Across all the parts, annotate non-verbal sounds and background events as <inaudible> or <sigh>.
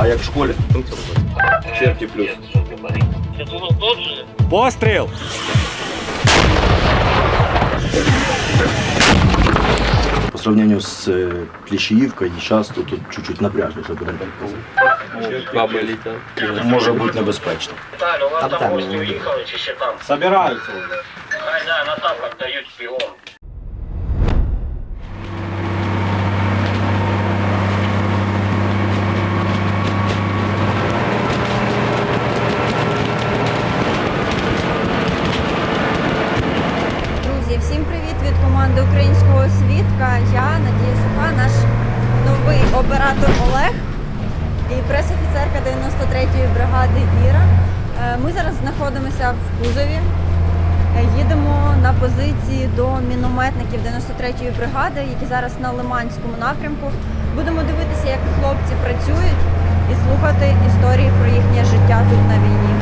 А як в школі? Черті плюс. Постріл! По сравнению з е, Кліщіївкою, зараз тут, тут чуть-чуть напряжніше, будемо так казати. Може бути небезпечно. Виталий, у вас там гости уехали, чи ще там? Собираються. Хай, да, на тапках дають шпион. Ми зараз знаходимося в Кузові. Е, Їдемо на позиції до мінометників 93-ї бригади, які зараз на Лиманському напрямку. Будемо дивитися, як хлопці працюють, і слухати історії про їхнє життя тут на війні.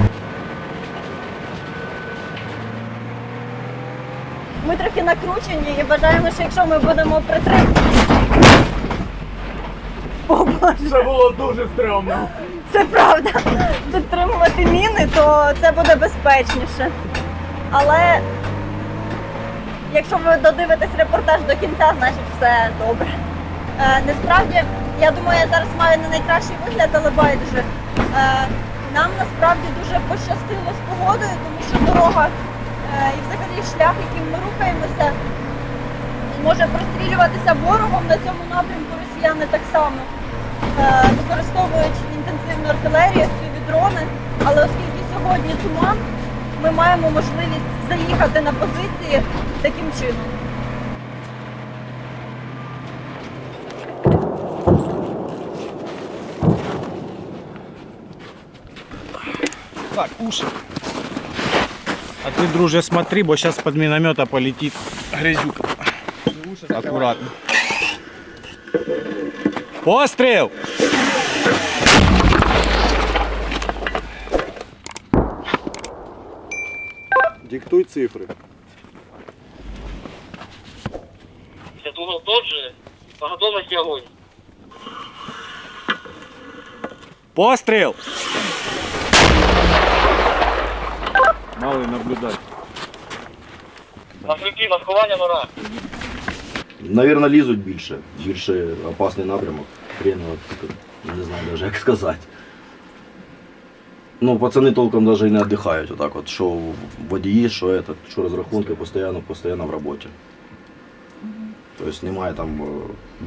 Ми трохи накручені і вважаємо, що якщо ми будемо притримувати. Це було дуже стрьомно. Це правда. То це буде безпечніше. Але якщо ви додивитесь репортаж до кінця, значить все добре. Е, насправді, я думаю, я зараз маю не найкращий вигляд, але байдуже. Е, нам насправді дуже пощастило з погодою, тому що дорога е, і взагалі шлях, яким ми рухаємося, може прострілюватися ворогом на цьому напрямку росіяни так само е, використовують інтенсивну артилерію, дрони. Але оскільки сьогодні туман, ми маємо можливість заїхати на позиції таким чином. Так, уши. А ты, друже, смотри, бо сейчас под миномета полетит грязюка. Аккуратно. Пострел! Диктуй цифри. Это угол тот же? По готовности огонь. Пострел! Малый наблюдать. На шляхи, на сховання нора. Навірно, лізуть більше. Більше опасний напрямок. Хрен його, тільки не знаю навіть як сказати. Ну, пацани толком навіть і не віддихають. Отак от, що водії, що, это, що розрахунки постійно, постійно в роботі. Тобто немає там е,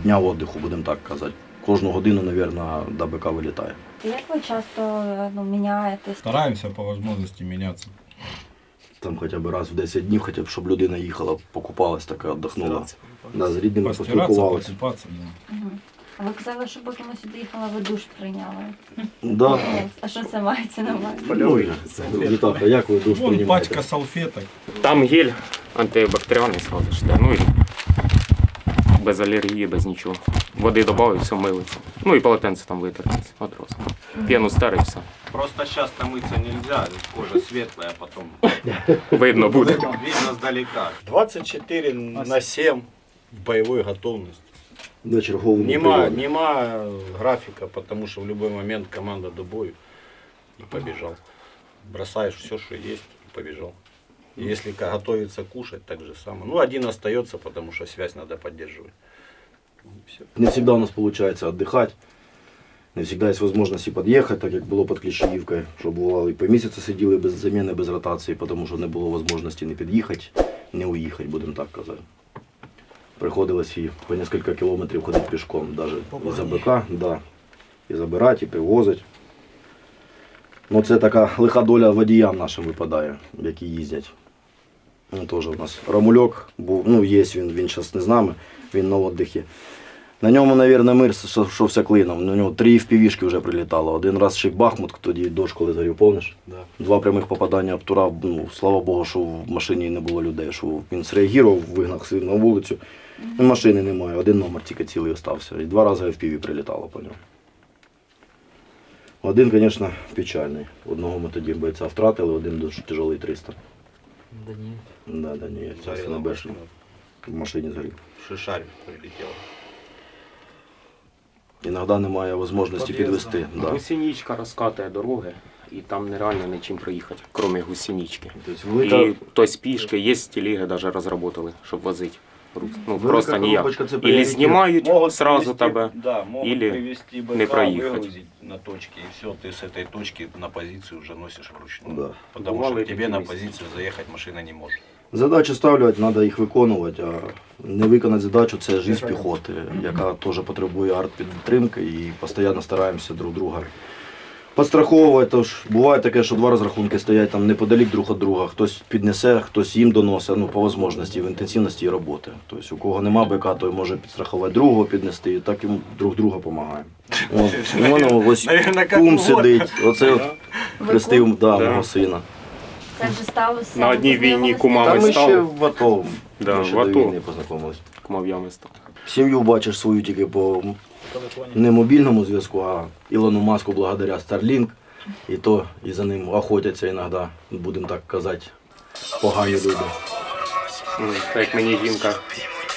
дня віддиху, будемо так казати. Кожну годину, мабуть, до БК вилітає. Як ви часто ну, міняєтесь? Стараемся по возможности меняться. Там хоча б раз в 10 днів, хоча б щоб людина їхала, покупалась, така віддохнула. Да, з рідними Постираться, поспілкувалася. покупаться, да. А ви казали, що поки ми сюди їхали, ви душ прийняли. Да. А що це мається на увазі? Вітак, а як ви душ Вон приймаєте? пачка салфеток. Там гель антибактеріальний сразу ж, да, ну і без алергії, без нічого. Води додав і все милиться. Ну і полотенце там витереться одразу. П'яну старий все. Просто сейчас там мыться нельзя, кожа светлая, потом <laughs> Видно буде. видно сдалека. 24 на 7 в боевой готовности. На черговому Нема, прийомі. нема графика, потому что в любой момент команда до бою и побежал. Бросаешь все, что есть, и побежал. И Если ка- готовится кушать, так же самое. Ну, один остается, потому что связь надо поддерживать. Ну, и всё. Не завжди у нас виходить віддихати. Не завжди є можливість і під'їхати, так як було під Кліщіївкою, що бувало і по місяцю сиділи без заміни, без ротації, тому що не було можливості не під'їхати, не уїхати, будемо так казати. Приходилось і по кілька кілометрів ходити пішком, навіть і за БК, да, і забирати, і привозити. Ну, це така лиха доля водіям нашим випадає, які їздять. Ну, теж у нас Рамульок був, ну, є він, він зараз не з нами, він на віддихі. На ньому, мабуть, мир йшовся клином. На нього три впівішки вже прилітало. Один раз ще й Бахмут, тоді дощ, коли згорів, помниш? Да. Два прямих попадання обтурав. Ну, слава Богу, що в машині не було людей. Що він зреагував, вигнав син на вулицю. Машини немає, один номер тільки цілий остався. І два рази в піві прилітало по ньому. Один, звісно, печальний. Одного ми тоді бойця втратили, один дуже тяжелий 300. Да ні. Да, да, ні, це на Бешну. В машині згорів. Шишарь прилетел. іноді немає можливості підвести. Да. Гусінічка розкатує дороги, і там нереально нічим проїхати, крім гусінічки. Тобто велика, І то спішки, є телеги навіть розробили, щоб возити. груз. Ну, велика просто ніяк. коробочка це Ілі пріоритет. знімають Могут сразу привезти- тебе. Да, могут или привезти БК, не проехать. выгрузить на точке, и все, ты с этой точки на позицию уже носишь вручную. Да. Потому Бывало что и тебе такие на места. позицию заехать машина не может. Задачі ставлять, треба їх виконувати, а не виконати задачу це життя піхоти, яка теж потребує артпідтримки і постійно стараємося друг друга підстраховувати. Тож буває таке, що два розрахунки стоять там неподалік друг від друга. Хтось піднесе, хтось їм доносить, ну по можливості, в інтенсивності роботи. Тобто, у кого нема БК, той може підстрахувати другого, піднести, і так їм друг друга допомагаємо. От, у <laughs> мене ось кум сидить, оце от хрестив Да. мого сина. Це вже сталося. На одній війні кума Та ми ми ще стали, в АТО, Да, ми ще в до АТО. війни познайомилися. кумов'ями став. Сім'ю бачиш свою тільки по не мобільному зв'язку, а Ілону Маску благодаря Starlink. І то і за ним охотяться іноді, будемо так казати, погані люди. Ну, Так як мені жінка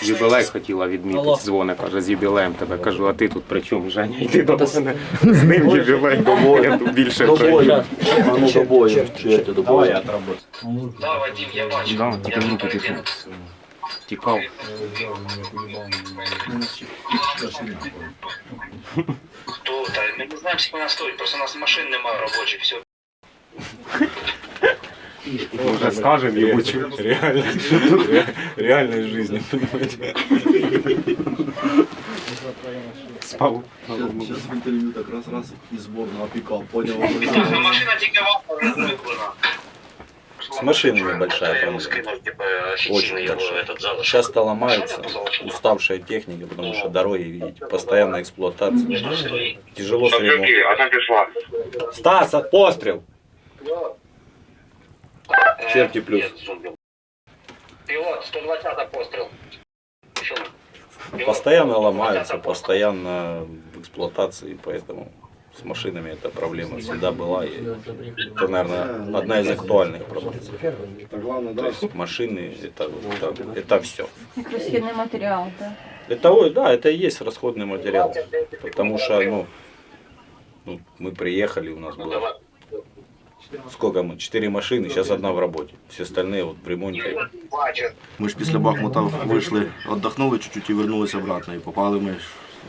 юбілей хотіла відмітити, дзвони, каже, з юбілеєм тебе. Кажу, а ти тут при чому, Женя? Йди до мене з ним юбілей, бо я тут більше До бою. А ну до бою. Черті, до. Да, Вадим, я бачу. Да, Я тільки руки пішов. Тікав. Хто? Та ми не знаємо, скільки вона стоїть, просто у нас машин немає робочих, все. Вже скажемо йому. чи- Реально, <laughs> реальной жизни, понимаете? Спав. Зараз в інтерв'ю так раз раз і збор на пікап, поняв? Та машина тільки вам не виклана. С машинами большая Я ему проблема. скинул, типа, Очень официально его большая. этот залож. Часто ломается уставшая техника, потому что дороги, видите, постоянная эксплуатация. Тяжело с ремонтом. а там пішла. Стас, от- пострел! Черти плюс. Нет, зомби. Пилот, 120 пострел. Еще Пилот, Постоянно 120 ломаются, постоянно в эксплуатации, поэтому с машинами эта проблема всегда была. И это, наверное, одна из актуальных проблем. То есть машины это, это, это все. Як розхідний матеріал, так. Это, ой, да, это и есть расходный материал. Потому что, ну, ну, мы приехали, у нас было сколько мы, четыре машины, сейчас одна в работе. Все остальные вот в ремонте. Бачу. Ми ж після Бахмута вийшли, віддохнули чуть-чуть і вернулися обратно. І попали ми, ж,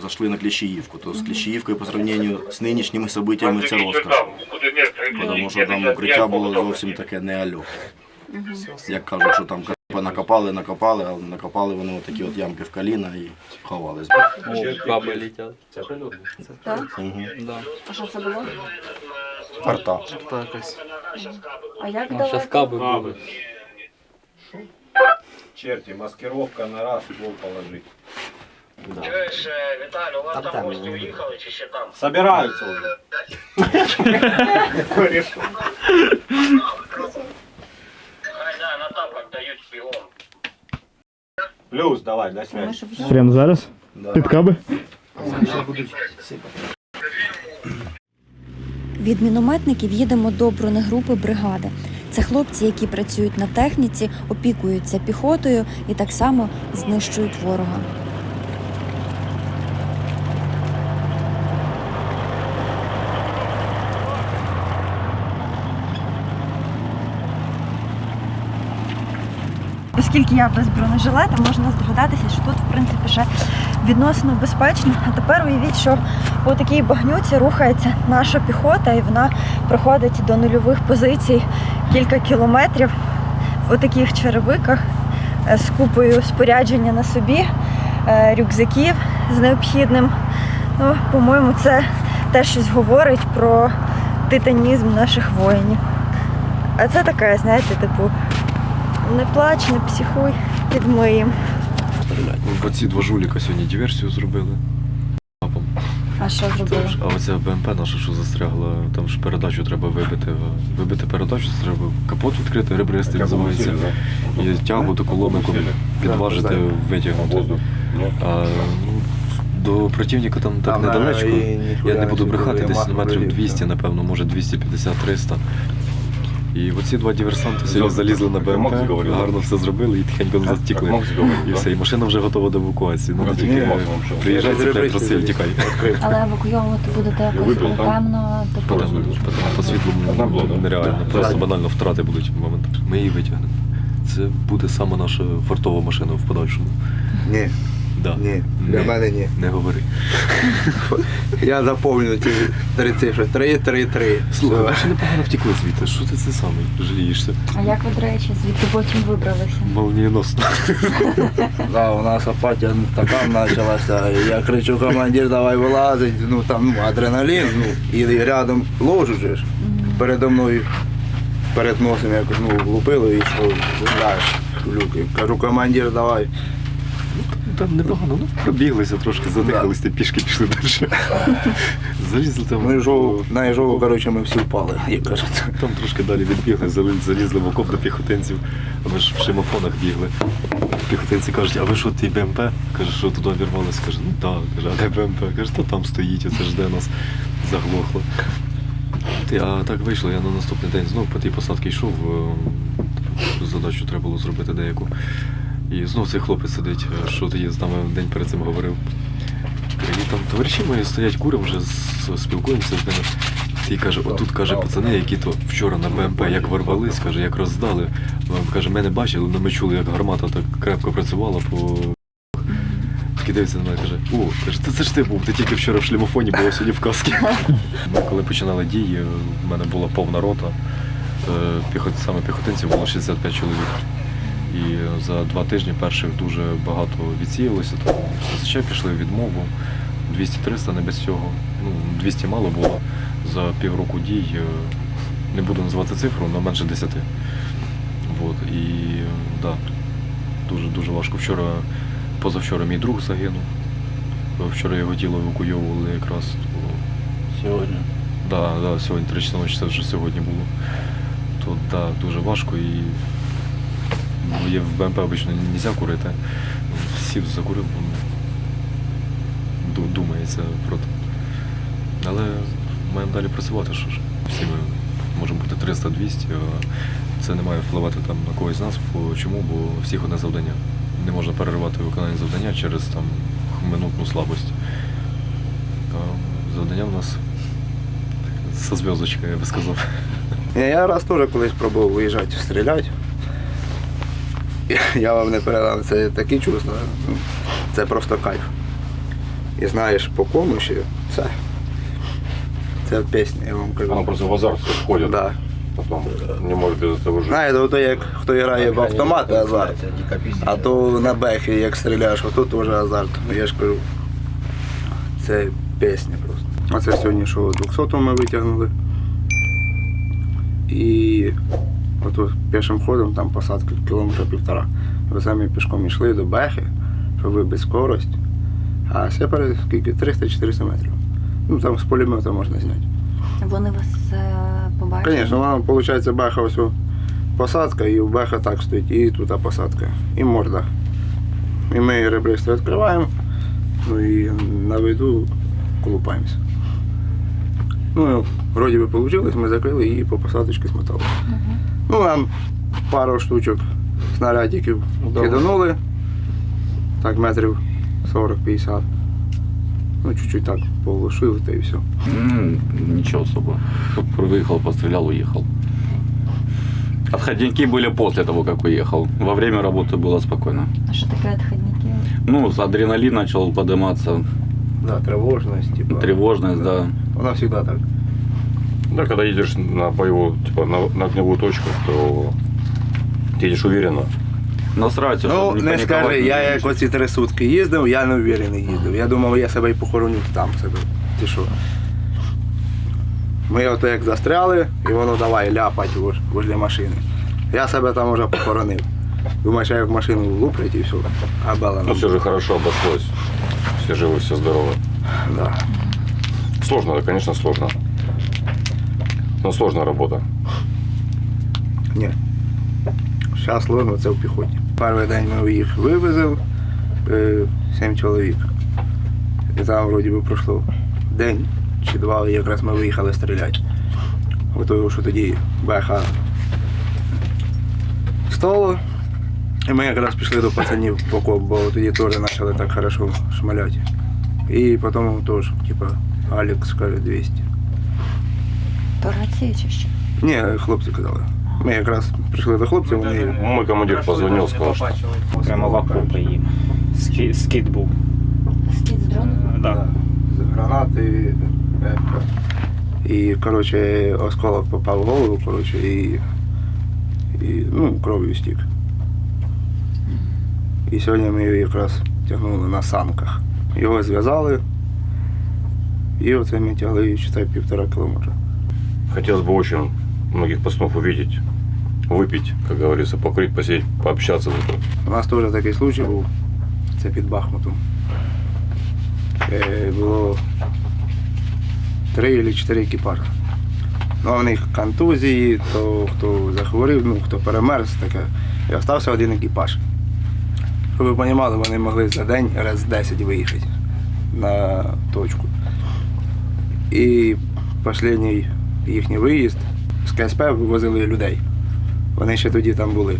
зайшли на Кліщіївку. То з Кліщіївкою по сравненню з нинішніми событиями це розкаш. Тому що там укриття було зовсім таке не альо. Як кажуть, що там КП накопали, накопали, а накопали вони отакі от ямки в коліна і ховались. Баби летять. Так? Угу. А що це було? Арта. А як А, Щас далеко? каби будуть. Черти, маскировка на раз, ствол положить. Чуєш, е, Віталій, у вас там гості уїхали чи ще там? Собираются уже. <laughs> Хай, да, на тапок дають шпіон. Плюс давай, на связь. Прямо зараз? Під каби? Від мінометників їдемо до бронегрупи бригади. Це хлопці, які працюють на техніці, опікуються піхотою і так само знищують ворога. Оскільки я без бронежилета, можна здогадатися, що тут, в принципі, ще відносно безпечно. А тепер уявіть, що по такій багнюці рухається наша піхота, і вона проходить до нульових позицій кілька кілометрів в таких черевиках е, з купою спорядження на собі, е, рюкзаків з необхідним. Ну, по-моєму, це теж щось говорить про титанізм наших воїнів. А це таке, знаєте, типу, не плач, не психуй, підмиєм. Бо ці два жуліка сьогодні диверсію зробили. А що зробили? А оця БМП наша, що застрягла, там ж передачу треба вибити. Вибити передачу, це треба капот відкрити, ребристий називається. І тягу до коломику підважити, витягнути. А, ну, до противника там так недалечко. Я не буду брехати, десь на метрів 200, напевно, може 250-300. І оці два диверсанти сьогодні залізли на БМП, гарно все зробили і тихенько назад втікли. І все, і машина вже готова до евакуації. Ну, тільки приїжджай, цепляй троси тікай. Але евакуйовувати будете якось напевно, По, типу. по, по світлу нереально. Просто банально втрати будуть в момент. Ми її витягнемо. Це буде саме наша фартова машина в подальшому. Ні, Да. ні, для Не- мене ні. Не говори. <laughs> Я заповню ті три цифри. Три, три, три. Слухай, Все. ще непогано втекли звідти. Що ти це саме жалієшся? А як ви, до речі, звідти потім вибралися? Молнієносно. Да, у нас апатія така почалася. Я кричу, командир, давай вилазить. Ну там ну, адреналін, ну, і рядом ложу же ж. Передо мною перед носом якось ну, влупило і що знаєш, люки. Кажу, командир, давай. Там непогано, ну пробіглися трошки, задихалися, пішки пішли далі. <laughs> Залізли там. Ми жову, на жову, коротше, ми всі впали, як кажуть. Там трошки далі відбігли, залізли в окоп до піхотинців. Ми ж в шимофонах бігли. Піхотинці кажуть, а ви що, ти БМП? Каже, що туди вірвалися? Каже, ну так, каже, а де БМП? Каже, та там стоїть, оце жде нас, заглохло. А так вийшло, я на наступний день знов по тій посадці йшов. е, Задачу треба було зробити деяку. І знов цей хлопець сидить, е, що тоді з нами день перед цим говорив. І там товариші мої стоять куром, вже спілкуємося з ними. І каже, отут каже, пацани, які то вчора на БМП як ворвались, каже, як роздали. Каже, мене бачили, але ми чули, як гармата так крепко працювала по. Такий дивиться на мене, каже, о, каже, та це ж ти був, ти тільки вчора в шлімофоні був, а сьогодні в каскі. <laughs> Ми коли починали дії, в мене була повна рота. Е, Піхот, саме піхотинців було 65 чоловік. І за два тижні перших дуже багато відсіялося. Там зазвичай пішли в відмову. 200-300 не без цього. Ну, 200 мало було. За півроку дій е, не буду називати цифру, але менше 10. Вот. І да, дуже дуже важко. Вчора, позавчора мій друг загинув. Вчора його тіло евакуйовували якраз. Сьогодні. Да, да, сьогодні 3 часа ночі, це вже сьогодні було. То да, дуже важко і є в БМП обично не можна курити. Сів закурив, ну, думається про те. Але маємо далі працювати, що ж. Всі ми можемо бути 300-200, а це не має впливати там на когось з нас. Чому? Бо всіх одне завдання. Не можна переривати виконання завдання через там минутну слабость. А завдання в нас со зв'язочкою, я би сказав. Я раз теж колись пробував виїжджати стріляти. Я вам не передам, це такі чувства. Це просто кайф. І знаєш по кому ще це. Це пісня, я вам кажу. Она просто в азарт входит, Да. потом не может без этого жить. Знаєте, ото як хто грає в автомати азарт, а то на бехі як стріляєш, ото теж азарт. Ну я ж кажу. Це пісня просто. А це сьогодні що 200 ми витягнули. І ото пішим ходом там посадка кілометра півтора. Ви самі пішком йшли до бехи, щоб вибити скорость. А сепари скільки? 300-400 метрів. Ну там з пулемета можна зняти. Вони вас е, побачили? Звісно, вона виходить беха ось посадка, і в беха так стоїть, і тут посадка, і морда. І ми ребристо відкриваємо, ну і на виду колупаємося. Ну, вроді би вийшло, ми закрили і по посадочці смотали. Ну, нам пару штучок снарядиків киданули, так метрів 40-50. Ну, чуть-чуть так поглушили, та і все. Ничего особо. Выехал, пострелял, уехал. Отходники были после того, как уехал. Во время работы было спокойно. А що таке відходники? Ну, с адреналин начал подниматься, Да, тривожність, типа. тревожность, да. Вона завжди так. Да, когда едешь на боевую, типа на, на огневую точку, то ты едешь уверенно. Но стараются, Ну, чтобы не паниковать, скажи, не я як нервничать. оці три сутки їздив, я не впевнений їздив. Я думав, я себе і похороню там себе. Ти що? Ми ото як застряли, і воно давай ляпать вож- возле машини. Я себе там вже похоронив. Думаєш, я як машину влуплять і все. А бала Но все же хорошо обошлось. Все живы, все здоровы. Да. Сложно, да, конечно, сложно. Но сложная работа. Ні. Зараз сложно, це в піхоті. Перший день ми їх вивезли, е, сім чоловік. І там вроді би пройшло день чи два, і якраз ми виїхали стріляти. Готово, що тоді беха столу. І ми якраз пішли до пацанів в окоп, бо тоді теж почали так хорошо шмаляти. І потім теж, типа, Алекс каже 200. То рація чи що? Ні, хлопці казали. Ми якраз прийшли до хлопців, вони Мой командир позвонил, сказал, что Прямо в окопи їм. Скі- Скіт був. Скіт з дрону? Да. з гранати. епка. І, коротше, осколок попав в голову, коротше, і, і ну, кров'ю стік. І сьогодні ми його якраз тягнули на санках. Його зв'язали, і оце ми тягли, читай, півтора кілометра. хотелось бы очень многих пацанов увидеть, выпить, как говорится, покурить, посидеть, пообщаться. У нас теж такий случай був, це під Бахмутом. Е, було три або чотири екіпажі. Ну, у них контузії, то хто захворів, ну, хто перемерз, таке. І остався один екіпаж. Щоб ви розуміли, вони могли за день раз 10 виїхати на точку. І останній Їхній виїзд з КСП вивозили людей. Вони ще тоді там були.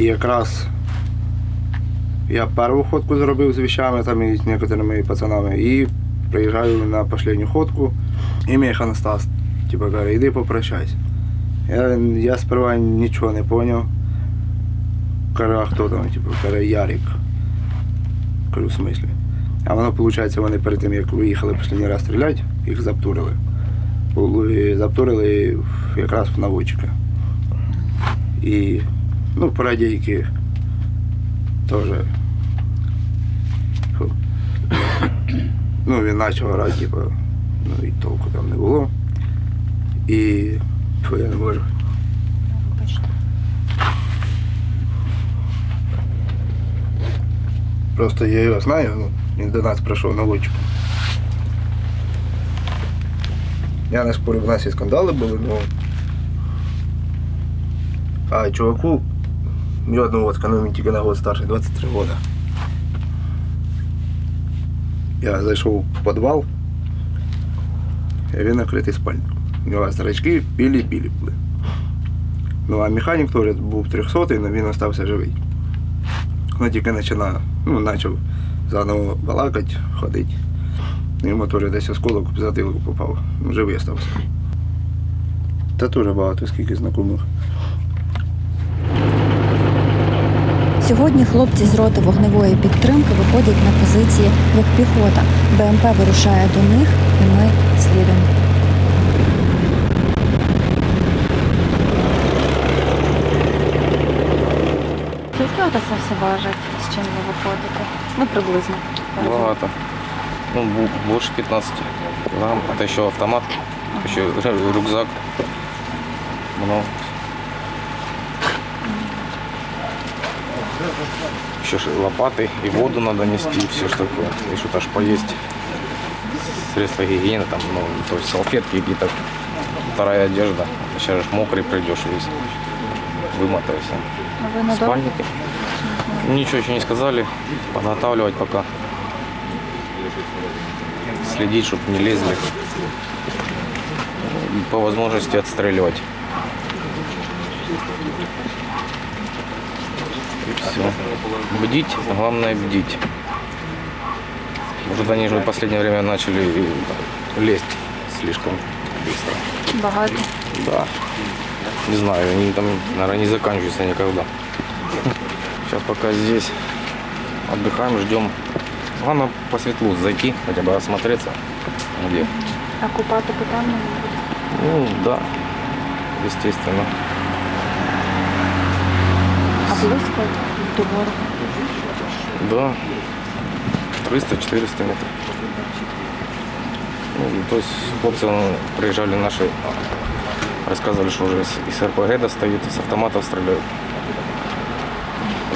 І якраз я першу ходку зробив з вещами там і з некоторими пацанами. І приїжджаю на останню ходку, і мій Анастас, типу, каже, йди попрощайся. Я, я сперва нічого не зрозумів. Каже, а хто там? Типу, каже, Ярик. Кажу, в смислі. А воно, виходить, вони перед тим, як виїхали останній раз стріляти, їх заптурили. Були- якраз в наводчика. І ну, парадійки теж. Ну, він почав орати, типу, ну і толку там не було. І фу, я не можу. Просто я його знаю, ну, він до нас прийшов на вочку. Я не спорю, в нас і скандали були, ну. А чуваку, ні одного водка, ну він тільки на год старший, 23 года. Я зайшов в підвал, і він накритий спальником. У нього зрачки білі-білі були. Ну а механік теж був 300, але він залишився живий. Ну тільки починав, ну, почав заново балакати, ходити. Йому теж десь осколок в затилок попав. Ну, живий стався. Та теж багато скільки знайомих. Сьогодні хлопці з роти вогневої підтримки виходять на позиції як піхота. БМП вирушає до них, і ми слідом. Скільки це все важить, з чим ви виходите? Ну, приблизно. Багато. Ну, больше 15 килограмм. Это еще автомат, еще рю- <laughs> рюкзак. Много. Еще ж лопаты и воду надо нести, все что такое. И что-то аж поесть. Средства гигиены, там, ну, то есть салфетки какие-то, вторая одежда. Сейчас же мокрый придешь весь. Вымотаешься. А надовго? Спальники. Ничего еще не сказали. Подготавливать пока. Следить, чтобы не лезли. По возможности отстреливать. И все. Бдить, главное бдить. Может, они же в последнее время начали лезть слишком быстро. Багато. Да. Не знаю, они там, наверное, не заканчиваются никогда. Сейчас пока здесь отдыхаем, ждем. Главное по светлу зайти, хотя бы осмотреться. Где? А не буде? Ну, да, естественно. А близько до? Да, 300-400 метров. Ну, то есть хлопцы ну, приезжали наши, рассказывали, что уже из, из РПГ достают, из автоматов стреляют.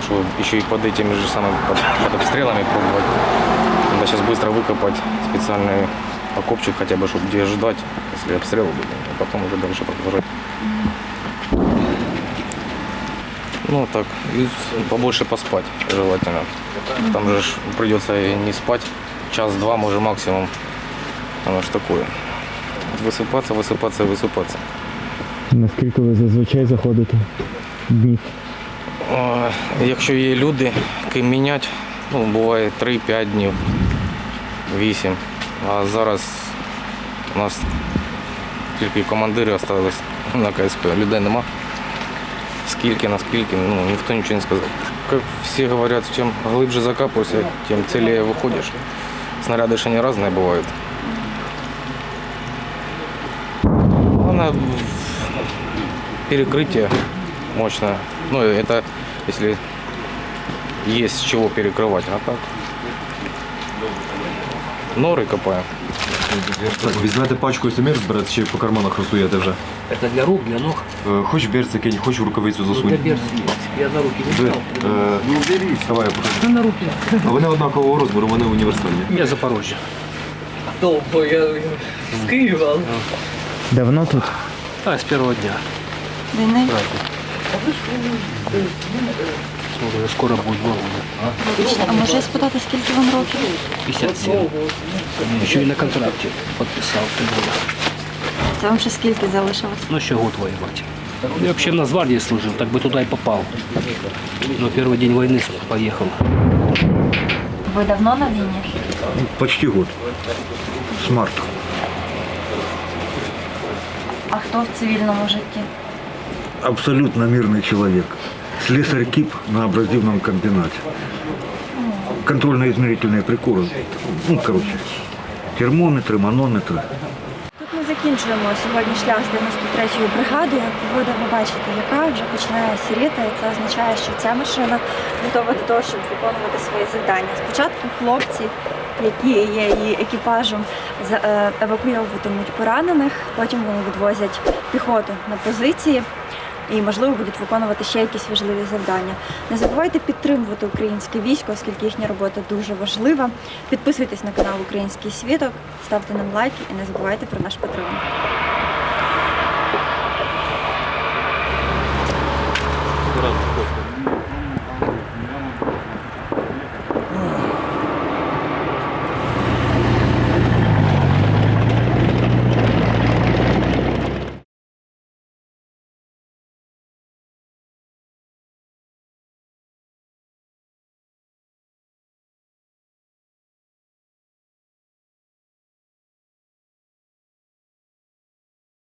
Что еще и под этими же самыми, под, под обстрелами пробовать. Надо сейчас быстро выкопать специальный окопчик хотя бы, чтобы где ждать, если обстрел будет, а потом уже дальше продолжать. Ну так, и побольше поспать желательно. Там же придется и не спать, час-два, может максимум. Оно ж такое. Высыпаться, и высыпаться. Наскільки ви зазвичай заходите днів? Якщо є люди, ким міняти, ну, буває 3-5 днів, 8. А зараз у нас тільки командири залишились на КСП. Людей нема. Скільки, наскільки, ну, ніхто нічого не сказав. Як всі говорять, чим глибше закапуєшся, тим целее виходиш. Снаряди ще не різні бувають. Главное, перекрытие мощное. Ну, это если есть с чего перекрывать, а так. Норы копаем. Так, візьмете пачку СМР зберете чи по карманах розсуєте вже. Это для рук, для ног. Е, Хоч берці кинь, хоч в рукавицю засунь. Для берца есть. Я на руки не Де? стал. Е, ну беріть. Давай я покажу. Да на руки. А вони однакового розміру, вони універсальні. Я Запорожье. Довго, я з Києва. Давно тут? А, з першого дня. Війни. Смотрю, скоро будет два года. А може спитати, скільки вам років? 57. Еще и на контракте подписал три года. Це вам ще скільки залишилось? Ну, еще год воевать. Я вообще в Нацгвардии служил, так бы туда и попал. Но первый день войны поехал. Ви давно на війні? Почти год. С марта. А хто в цивільному житті? Абсолютно мирный человек. Слесарь КИП на абразивном комбинате. Контрольно-измерительные прикоры. Ну, короче, термометры, манометры. Тут ми закінчуємо сьогодні шлях з 93-ю бригадою. Погода ви бачите, яка вже починає сіріти. і Це означає, що ця машина готова до того, щоб виконувати свої завдання. Спочатку хлопці, які є її екіпажем, за- е, евакуйовуватимуть поранених, потім вони відвозять піхоту на позиції. І можливо будуть виконувати ще якісь важливі завдання. Не забувайте підтримувати українське військо, оскільки їхня робота дуже важлива. Підписуйтесь на канал Український Світок, ставте нам лайки і не забувайте про наш патрон.